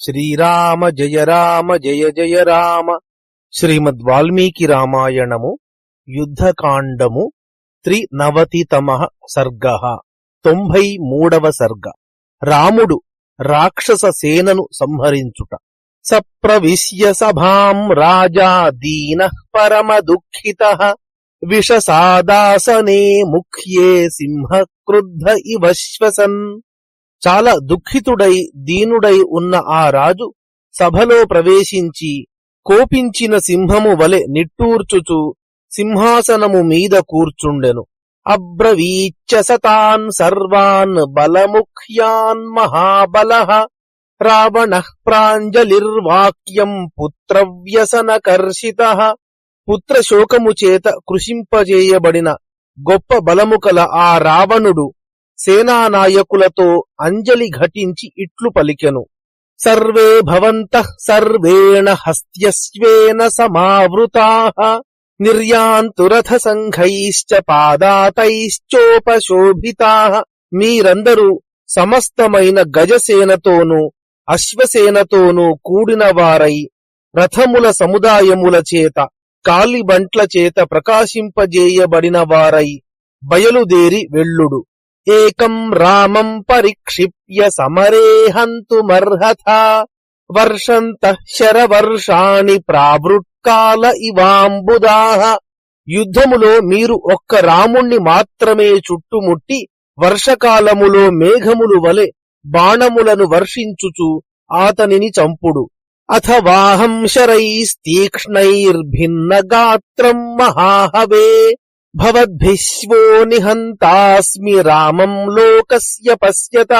శ్రీరామ జయ రామ జయ జయ రామ. శ్రీమద్ వాల్మీకి రామాయణము యుద్ధకాండము త్రినవతితమ సర్గ తొంభై మూడవ సర్గ. రాముడు రాక్షస సేనను సంహరించుట. సప్రవిశ్య సభాం రాజా దీన పరమ దుఃఖిత విషసాదాసనే ముఖ్యే సింహ క్రుద్ధ ఇవశ్వసన్ చాలా దుఃఖితుడై దీనుడై ఉన్న ఆ రాజు సభలో ప్రవేశించి కోపించిన సింహము వలె నిట్టూర్చుచు సింహాసనము మీద కూర్చుండెను. అబ్రవీచ్చ సతాన్ సర్వాన్ బలముఖ్యాన్ మహాబలః రావణ ప్రాంజలిర్వాక్యం పుత్రవ్యసనకర్షిత పుత్రశోకము చేత కృషింపజేయబడిన గొప్ప బలము కల ఆ రావణుడు సేనానాయకులతో అంజలి ఘటించి ఇట్లు పలికెను. సర్వే భవంతః సర్వేణ హస్త్యస్వేన సమావృతా నిర్యాంతురథ సంఘైశ్చ పాదాతైశ్చోపశోభితా మీరందరూ సమస్తమైన గజసేనతోనూ అశ్వసేనతోనూ కూడిన వారై రథముల సముదాయముల చేత కాలిబంట్ల చేత ప్రకాశింపజేయబడిన వారై బయలుదేరి వెళ్ళుడు. ఏకం రామం పరిక్షిప్య సమరే హంతుమర్హత వర్షంత శరవర్షాణి ప్రావృత్కాల ఇవాంబుదాహ యుద్ధములో మీరు ఒక్క రాముణ్ణి మాత్రమే చుట్టుముట్టి వర్షకాలములో మేఘములు వలె బాణములను వర్షించుచు ఆతనిని చంపుడు. అథవాహం శరైస్తీక్ష్ణైర్భిన్న గాత్రం మహాహవే. భవద్భిశ్వో నిహంతాస్మి రామం లోకస్య పశ్యత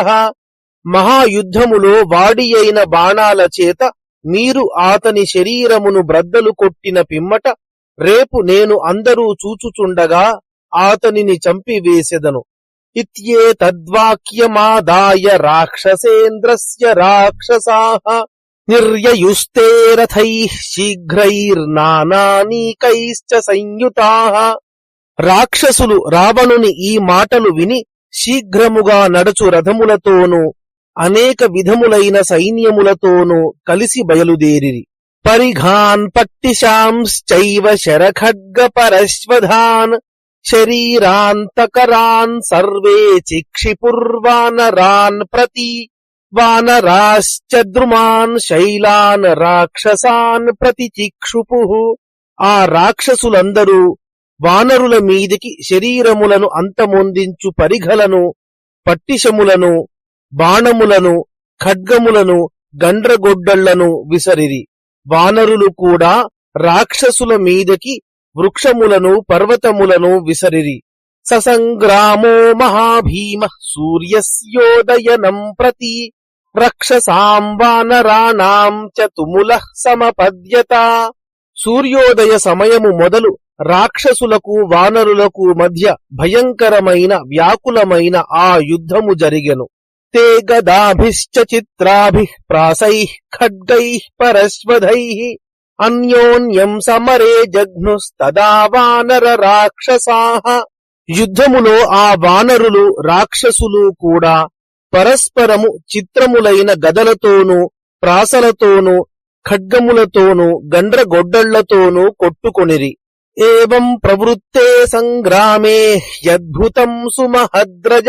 మహాయుద్ధములో వాడి అయిన బాణాల చేత మీరు ఆతని శరీరమును బ్రద్దలు కొట్టిన పిమ్మట రేపు నేను అందరూ చూచుచుండగా ఆతనిని చంపివేసెదను ఇత్యేతద్వాక్యమాదాయ రాక్షసేంద్రస్య రాక్షసాహ నిర్యయుస్తే రథైః శీఘ్రైర్నానానీకైశ్చ సంయుతాః రాక్షసులు రావణుని ఈ మాటలు విని శీఘ్రముగా నడుచు రథములతోనూ అనేక విధములైన సైన్యములతోనూ కలిసి బయలుదేరిరి. పరిఘాన్ పట్టిశాంశ్చైవ శరఖడ్గ పరశ్వధాన్ శరీరాంతకరాన్ సర్వే చిక్షిపుర్వానరాన్ ప్రతి వానరాశ్చ ద్రుమాన్ శైలాన్ రాక్షసాన్ ప్రతి చిక్షుపు. ఆ రాక్షసులందరూ వానరుల మీదికి శరీరములను అంతమొందించు పరిఘలను పట్టిశములను బాణములను ఖడ్గములను గండ్రగొడ్డళ్ళను విసరిరి. వానరులు కూడా రాక్షసుల మీదకి వృక్షములను పర్వతములను విసరిరి. ససంగ్రామో మహాభీమ సూర్యస్యోదయనం ప్రతి రక్షసాం వానరాణాం చ తుముల సమపద్యత. సూర్యోదయ సమయము మొదలు రాక్షసులకు వానరులకు మధ్య భయంకరమైన వ్యాకులమైన ఆ యుద్ధము జరిగెను. తే గదాభిశ్చ చిత్రాభి ప్రాసై ఖడ్గై పరశ్వధైః అన్యోన్యం సమరే జఘ్నుస్తదా వానర రాక్షసాహ యుద్ధములో ఆ వానరులు రాక్షసులు కూడా పరస్పరము చిత్రములైన గదలతోనూ ప్రాసలతోనూ ఖడ్గములతోనూ గండ్రగొడ్డళ్ళతోనూ కొట్టుకొనిరి. ఏం ప్రవృత్తే సంగ్రామే హ్యద్భుతం సుమహద్రజ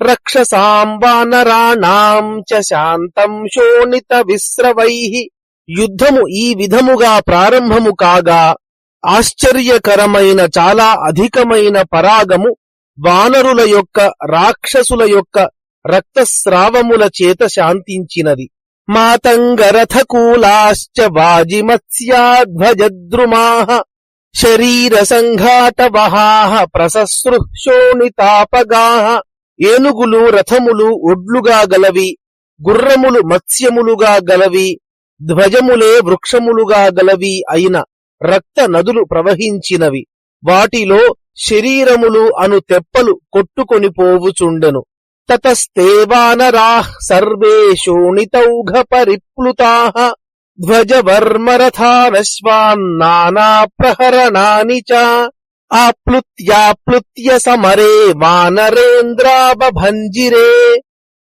రక్షసాం వానరాణాం చ శాంతం శోణిత విస్రవై యుద్ధము ఈ విధముగా ప్రారంభము కాగా ఆశ్చర్యకరమైన చాలా అధికమైన పరాగము వానరుల యొక్క రాక్షసుల యొక్క రక్తస్రావముల చేత శాంతించినది మాతంగరథకూలాశ్చ వాజిమత్స్యాధ్వజద్రుమాః శరీర సంఘాట వహాః ఏనుగులు రథములు ఒడ్లుగా గలవి గుర్రములు మత్స్యములుగా గలవి ధ్వజములే వృక్షములుగా గలవి అయిన రక్త నదులు ప్రవహించినవి. వాటిలో శరీరములు అను తెప్పలు కొట్టుకొని పోవుచుండెను. తతస్తేవానరాః సర్వే శోణితౌఘ పరిప్లుతాః ధ్వజవర్మరథానశ్వాన్నానా ప్రహరణాని చ ఆప్లుత్యాప్లుత్య సమరే వానరేంద్రాభంజిరే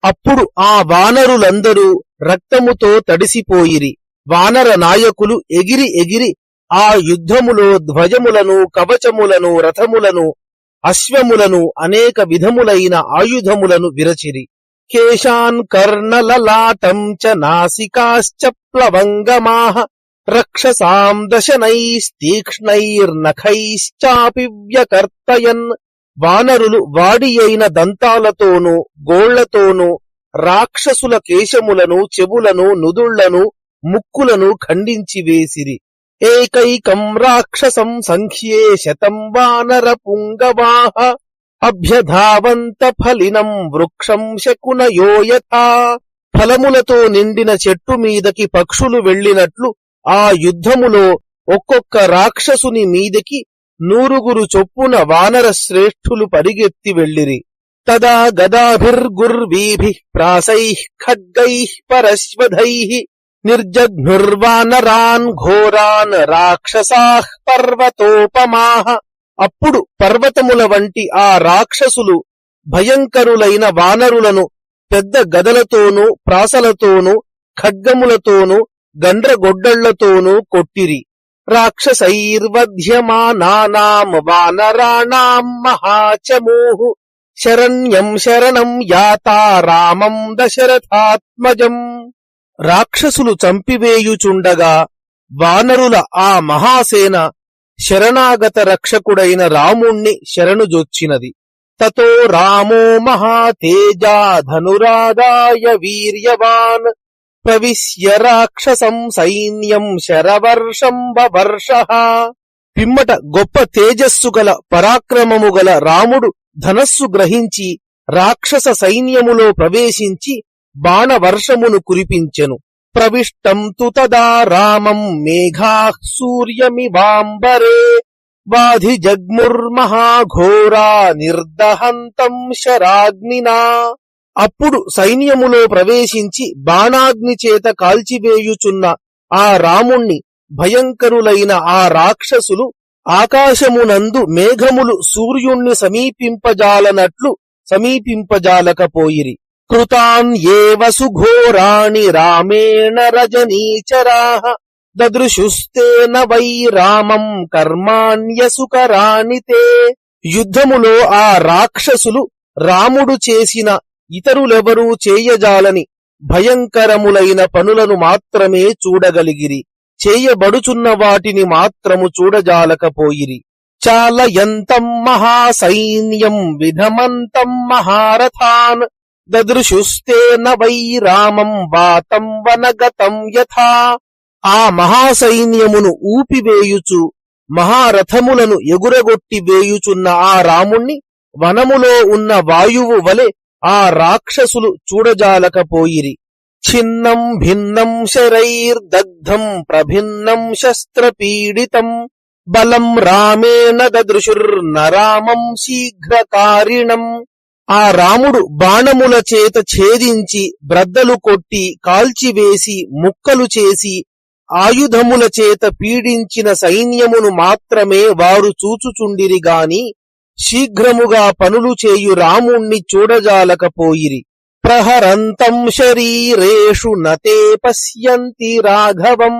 అప్పుడు ఆ వానరులందరూ రక్తముతో తడిసిపోయిరి. వానర నాయకులు ఎగిరి ఎగిరి ఆ యుద్ధములో ధ్వజములను కవచములను రథములను అశ్వములను అనేక విధములైన ఆయుధములను విరచిరి. కేశాన్ కర్ణలలాటం చ నాసికాశ్చ ప్లవంగమాహ రక్షసాం దశనైస్తీక్ష్ణైర్నఖైశ్చాపి వ్యకర్తయన్ వానరులు వాడి అయిన దంతాలతోనూ గోళ్ళతోనూ రాక్షసుల కేశములను చెవులను నుదుళ్ళను ముక్కులను ఖండించి వేసిరి ఏకైకం రాక్షసం సంఖ్యే శతం వానర పుంగవాహ అభ్యధావంత ఫలినం వృక్షం శకునయో యథా ఫలములతో నిండిన చెట్టు మీదకి పక్షులు వెళ్ళినట్లు ఆ యుద్ధములో ఒక్కొక్క రాక్షసుని మీదకి నూరుగురు చొప్పున వానర శ్రేష్ఠులు పరిగెత్తి వెళ్ళిరి. తదా గదాభిర్గుర్వీభి ప్రాసై ఖడ్గై పరశ్వధై నిర్జఘ్నుర్వానరాన్ ఘోరాన్ రాక్షసా పర్వతోపమాహ అప్పుడు పర్వతముల వంటి ఆ రాక్షసులు భయంకరులైన వానరులను పెద్ద గదలతోనూ ప్రాసలతోనూ ఖడ్గములతోనూ గండ్రగొడ్డళ్ళతోనూ కొట్టిరి. రాక్షసైర్వధ్యమానానాం వానరాణాం మహాచమూహు. శరణ్యం శరణం యాతా రామం దశరథాత్మజం. రాక్షసులు చంపివేయుచుండగా వానరుల ఆ మహాసేన శరణాగత రక్షకుడైన రాముణ్ణి శరణుజొచ్చినది తతో రామో మహాతేజా ధనురాదాయ వీర్యవాన్. ప్రవిశ్య రాక్షసం సైన్యం శరవర్షంబవర్ష పిమ్మట గొప్ప తేజస్సు గల పరాక్రమము గల రాముడు ధనస్సు గ్రహించి రాక్షస సైన్యములో ప్రవేశించి బాణవర్షమును కురిపించెను. ప్రవిష్టం తు తదా రామం మేఘా సూర్యమివాంబరే వాధి జగ్ముర్మహాఘోరా నిర్దహంతం శరాగ్నినా. అప్పుడు సైన్యములో ప్రవేశించి బాణాగ్ని చేత కాల్చివేయుచున్న ఆ రాముణ్ణి భయంకరులైన ఆ రాక్షసులు ఆకాశమునందు మేఘములు సూర్యుణ్ణి సమీపింపజాలనట్లు సమీపింపజాలకపోయిరి. కృతాన్ ఏవ సుఘోరాణి రామేణ రజనీచరాః దదృశుస్తేన వై రామం కర్మాణ్యసుకరాణి తే యుద్ధములో ఆ రాక్షసులు రాముడు చేసిన ఇతరులెవరూ చేయజాలని భయంకరములైన పనులను మాత్రమే చూడగలిగిరి చేయబడుచున్న వాటిని మాత్రము చూడజాలకపోయిరి. చాలయంతం మహాసైన్యం విధమంతం మహారథాన్ దదృశుస్తేన వై రామం వాతం వనగతం యథా. ఆ మహాసైన్యమును ఊపివేయుచు మహారథములను ఎగురగొట్టి వేయుచున్న ఆ రాముణ్ణి వనములో ఉన్న వాయువు వలె ఆ రాక్షసులు చూడజాలకపోయిరి. ఛిన్నం భిన్నం శరైర్దగ్ధం ప్రభిన్నం శస్త్రపీడితం బలం రామేణ దదృశుర్నరామం శీఘ్రకారిణం. ఆ రాముడు బాణముల చేత ఛేదించి బ్రద్దలు కొట్టి కాల్చివేసి ముక్కలు చేసి ఆయుధముల చేత పీడించిన సైన్యమును మాత్రమే వారు చూచుచుండిరి గాని శీఘ్రముగా పనులు చేయు రాముణ్ణి చూడజాలకపోయిరి. ప్రహరంతం శరీరేషు నతే పశ్యంతి రాఘవం.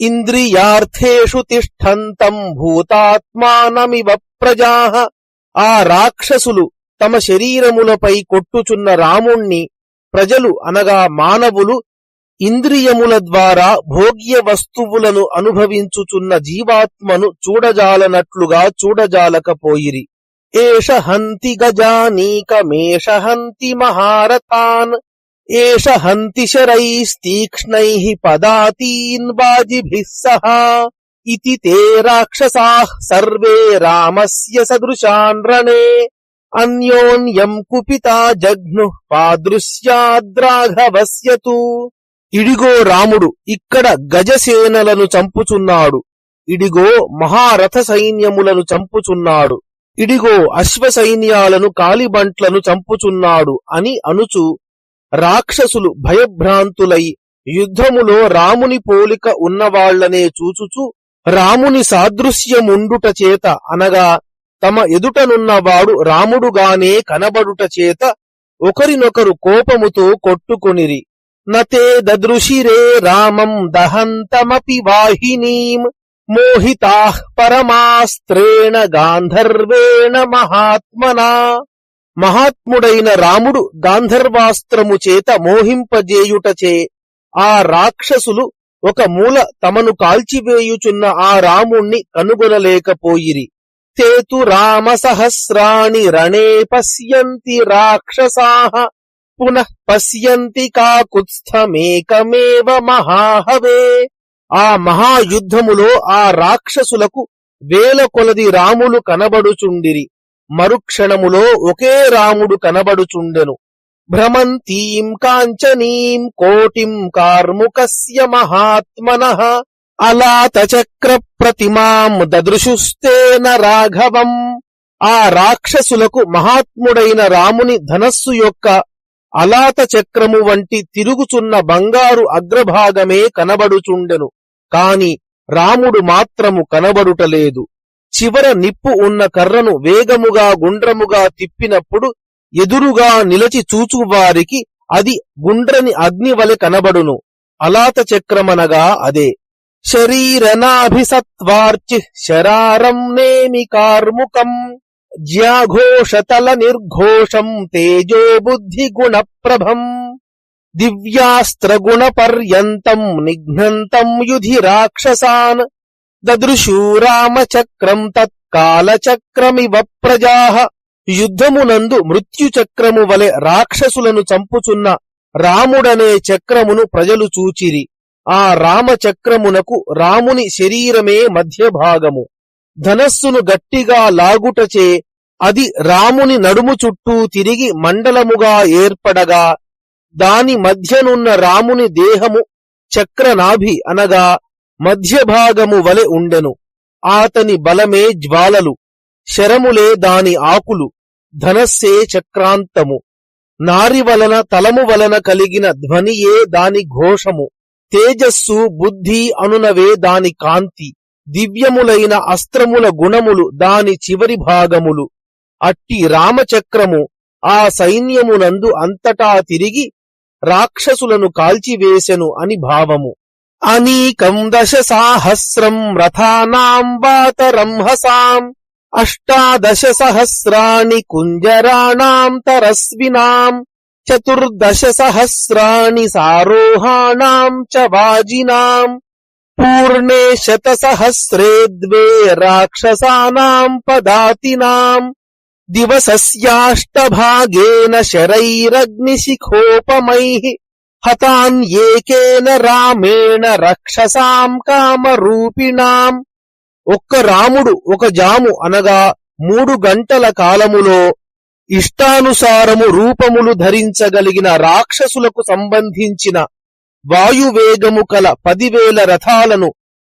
ఇంద్రియార్థేషు తిష్టంతం భూతాత్మానమివ ప్రజా. ఆ రాక్షసులు తమ శరీరములపై కొట్టుచున్న రాముణ్ణి ప్రజలు అనగా మానవులు ఇంద్రియముల ద్వారా భోగ్య వస్తువులను అనుభవించుచున్న జీవాత్మను చూడజాలనట్లుగా చూడజాలకపోయిరి. ఏష హంతి గజానీకమేష హంతి మహారథాన్. ఏష హంతి శరైస్తీక్ష్ణై పదాతీన్ వాజిభిः ఇతి తే రాక్షసాః సర్వే రామస్య సదృశాన్ రణే. అన్యోన్యం కుపితా జగ్ను పాదృశ్యాద్రాఘవస్యతు ఇడిగో రాముడు ఇక్కడ గజసేనలను చంపుచున్నాడు. ఇడిగో మహారథ సైన్యములను చంపుచున్నాడు. ఇడిగో అశ్వ సైన్యాలను కాలిబంట్లను చంపుచున్నాడు అని అనుచు రాక్షసులు భయభ్రాంతులై యుద్ధములో రాముని పోలిక ఉన్నవాళ్ళనే చూచుచు రాముని సాదృశ్యముండుట చేత అనగా తమ ఎదుటనున్నవాడు రాముడుగానే కనబడుట చేత ఒకరినొకరు కోపముతో కొట్టుకొనిరి. నతే దదృశిరే రామం దహంతమపి వాహినీం మోహితా పరమాస్త్రేణ గాంధర్వేణ మహాత్మనా. మహాత్ముడైన రాముడు గాంధర్వాస్త్రము చేత మోహింపజేయుటచే ఆ రాక్షసులు ఒక మూల తమను కాల్చివేయుచున్న ఆ రాముణ్ణి కనుగొనలేకపోయిరి. తేతు రామసహస్రాణి రణే పశ్యంతి రాక్షసాహ పునః పశ్యంతి కాకుత్స్థమేకమేవ మహాహవే ఆ మహాయుద్ధములో ఆ రాక్షసులకు వేల కొలది రాములు కనబడుచుండిరి। మరుక్షణములో ఒకే రాముడు కనబడుచుండెను। భ్రమంతీం కాంచనీం కోటిం కార్ముకస్య మహాత్మన। అలాతచక్ర ప్రతిమాం దదృశుస్తేన రాఘవం. ఆ రాక్షసులకు మహాత్ముడైన రాముని ధనస్సు యొక్క అలాత చక్రము వంటి తిరుగుచున్న బంగారు అగ్రభాగమే కనబడుచుండెను. కాని రాముడు మాత్రము కనబడుటలేదు. చివర నిప్పు ఉన్న కర్రను వేగముగా గుండ్రముగా తిప్పినప్పుడు ఎదురుగా నిలచి చూచువారికి అది గుండ్రని అగ్నివలె కనబడును. అలాత చక్రమనగా అదే. శరీరనాభిసత్వార్చి శరారం నేమి కార్ముకం జ్యాఘోషతల నిర్ఘోషం తేజో బుద్ధి గుణప్రభం దివ్యాస్త్రగుణ పర్యంతం నిఘ్నంతం యుధి రాక్షసాన్ దదృశూ రామచక్రం తత్కాలచక్రమివ ప్రజా యుద్ధమునందు మృత్యుచక్రము వలె రాక్షసులను చంపుచున్న రాముడనే చక్రమును ప్రజలు చూచిరి. ఆ రామచక్రమునకు రాముని శరీరమే మధ్య భాగము ధనస్సును గట్టిగా లాగుటచే అది రాముని నడుము చుట్టూ తిరిగి మండలముగా ఏర్పడగా దాని మధ్యనున్న రాముని దేహము చక్రనాభి అనగా మధ్యభాగము వలె ఉండెను. ఆతని బలమే జ్వాలలు శరములే దాని ఆకులు ధనస్సే చక్రాంతము. నారి వలన తలము వలన కలిగిన ధ్వనియే దాని ఘోషము. తేజస్సు బుద్ధి అనునవే దాని కాంతి దివ్యములైన అస్త్రముల గుణములు దాని చివరి భాగములు. అట్టి రామచక్రము ఆ సైన్యమునందు అంతటా తిరిగి రాక్షసులను కాల్చివేశెను అని భావము. అనీకం దశ సాహస్రం రథానాం వాతరంహసాం అష్టాదశ సహస్రాణి కుంజరాణాం తరస్వినాం. చతుర్దశ సహస్రాణి సారోహాణాం చ వాజినాం పూర్ణే శతసహస్రే ద్వే రాక్షసానాం పదాతినాం దివసస్యాష్టభాగేన శరైరగ్నిశిఖోపమైః హతాన్యేకేన రామేణ రక్షసాం కామరూపిణాం ఒక్క రాముడు ఒక జాము అనగా మూడు గంటల కాలములో ఇష్టానుసారము రూపములు ధరించగలిగిన రాక్షసులకు సంబంధించిన వాయువేగము కల పదివేల రథాలను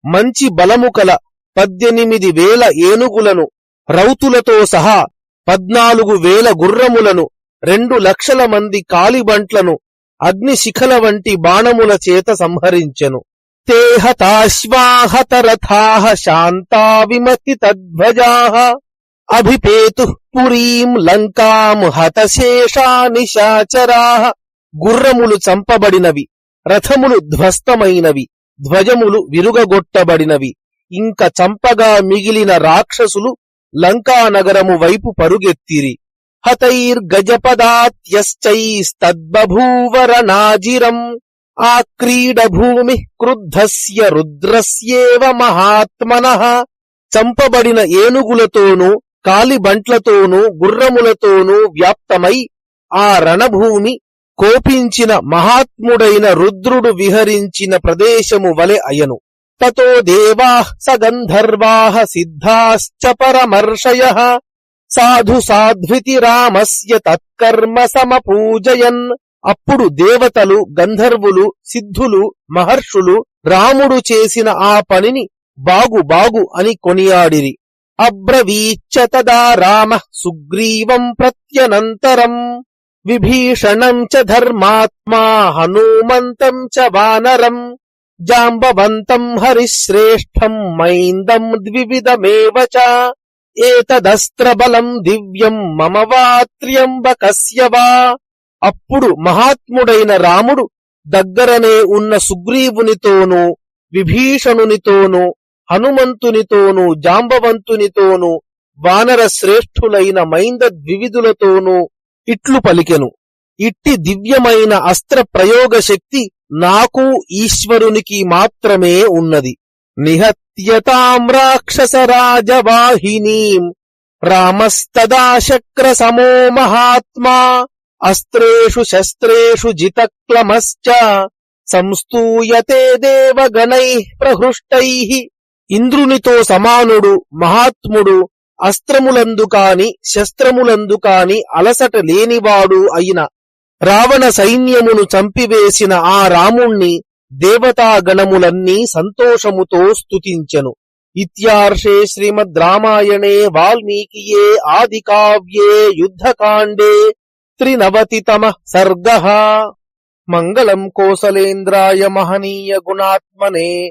మంచి బలము కల పద్దెనిమిది వేల ఏనుగులను రౌతులతో సహా పద్నాలుగు వేల గుర్రములను రెండు లక్షల మంది కాలిబంట్లను అగ్నిశిఖల వంటి బాణముల చేత సంహరించెను. తే హతాశ్వాహతరథాః శాంతా విమతి తద్వజాః అభిపేతు పురీం లంకాం హతశేషా నిశాచరా. గుర్రములు చంపబడినవి రథములు ధ్వస్తమైనవి ధ్వజములు విరుగగొట్టబడినవి. ఇంక చంపగా మిగిలిన రాక్షసులు లంకానగరము వైపు పరుగెత్తిరి. హతైర్గజపదాత్యశ్చైస్తద్బభూవరనాజిరం ఆ క్రీడభూమి క్రుద్ధస్య రుద్రస్యేవ మహాత్మన. చంపబడిన ఏనుగులతోనూ కాలిబంట్లతోనూ గుర్రములతోనూ వ్యాప్తమై ఆ రణభూమి కోపించిన మహాత్ముడైన రుద్రుడు విహరించిన ప్రదేశము వలె అయను. తతో దేవాః సగంధర్వాః సిద్ధాశ్చ పరమర్షయ. సాధు సాధ్వితి రామస్య తత్కర్మ సమపూజయన్. అప్పుడు దేవతలు గంధర్వులు సిద్ధులు మహర్షులు రాముడు చేసిన ఆ పనిని బాగు బాగు అని కొనియాడిరి. అబ్రవీచ్చ తదా రామ సుగ్రీవం ప్రత్యనంతరం. విభీషణం చ ధర్మాత్మా హనుమంతం చ వానరం. జాంబవంతం హరిశ్రేష్టం మైందం ద్వివిధమేవ చ. ఏతదస్త్రబలం దివ్యం మమ వాత్ర్యంబకస్య వా. అప్పుడు మహాత్ముడైన రాముడు దగ్గరనే ఉన్న సుగ్రీవునితోనూ విభీషణునితోనూ హనుమంతునితోనూ జాంబవంతునితోనూ వానర శ్రేష్ఠులైన మైంద ద్వివిధులతోనూ ఇట్లు పలికెను. ఇట్టి దివ్యమైన అస్త్ర ప్రయోగ శక్తి నాకు ఈశ్వరునికి మాత్రమే ఉన్నది. నిహత్యతాం రాక్షస రాజవాహినీం రామస్తదా శక్ర సమో మహాత్మా అస్త్రేషు శస్త్రేషు జితక్లమశ్చ సంస్తూయతే దేవగణై ప్రహృష్టై. ఇంద్రునితో సమానుడు మహాత్ముడు అస్త్రములందు కాని శస్త్రములందు కాని అలసట లేనివాడు అయిన రావణ సైన్యమును చంపివేసిన ఆ రాముణ్ణి దేవతాగణములన్నీ సంతోషముతో స్తుతించెను. ఇత్యార్షే శ్రీమద్ రామాయణే వాల్మీకియే ఆది కావ్యే యుద్ధకాండే త్రినవతితమ సర్గ. మంగళం కోసలేంద్రాయ మహనీయ గుణాత్మనే.